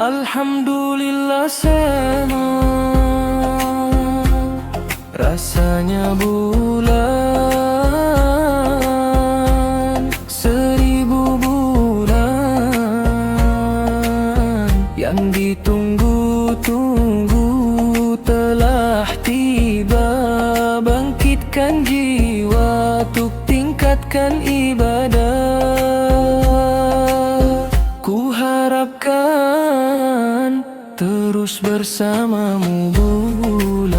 الحمد لله Rasanya bulan Seribu bulan Yang ditunggu-tunggu telah tiba. Bangkitkan jiwa Untuk tingkatkan ibadah. Ku harapkan terus bersamamu bulan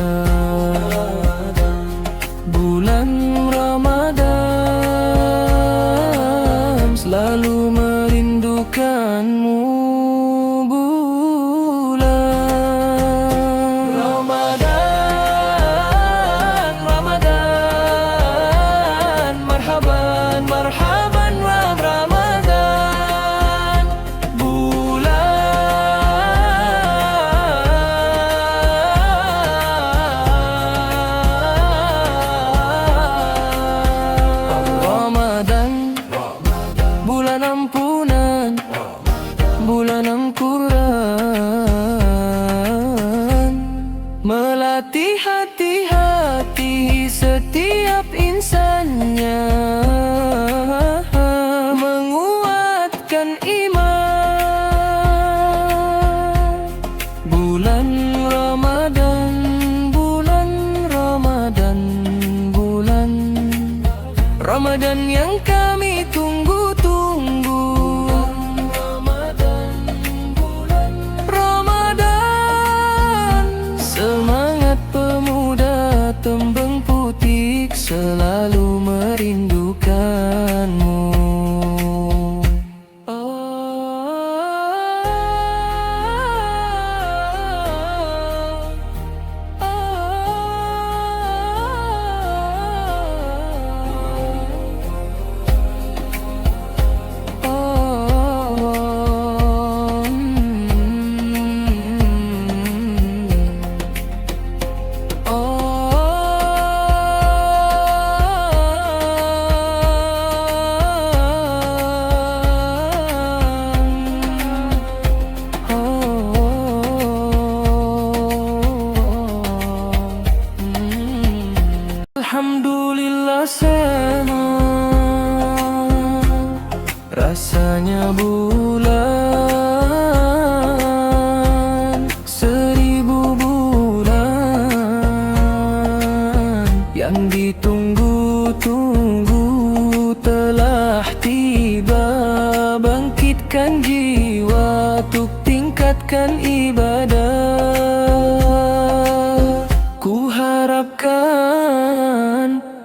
Selalu merindukanmu bulan Melatih hati-hati setiap insannya. Menguatkan iman. Bulan Ramadan Bulan Ramadan Bulan Ramadan yang kami merindukanmu Rasanya bulan Seribu bulan Yang ditunggu-tunggu telah tiba. Bangkitkan jiwa Untuk tingkatkan ibadah. Ku harapkan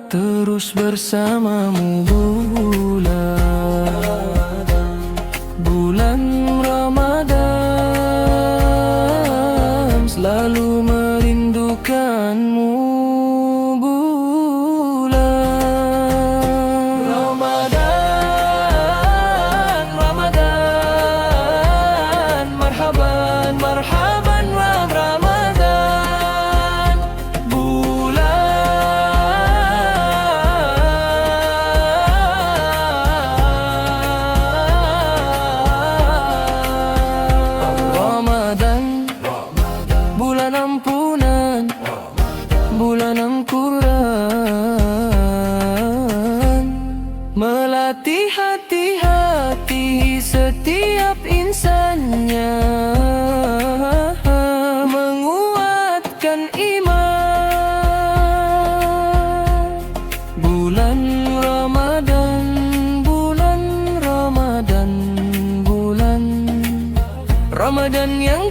terus bersamamu bulan Selalu Hati-hati setiap insannya. Menguatkan iman. Bulan Ramadan Bulan Ramadan Bulan Ramadan yang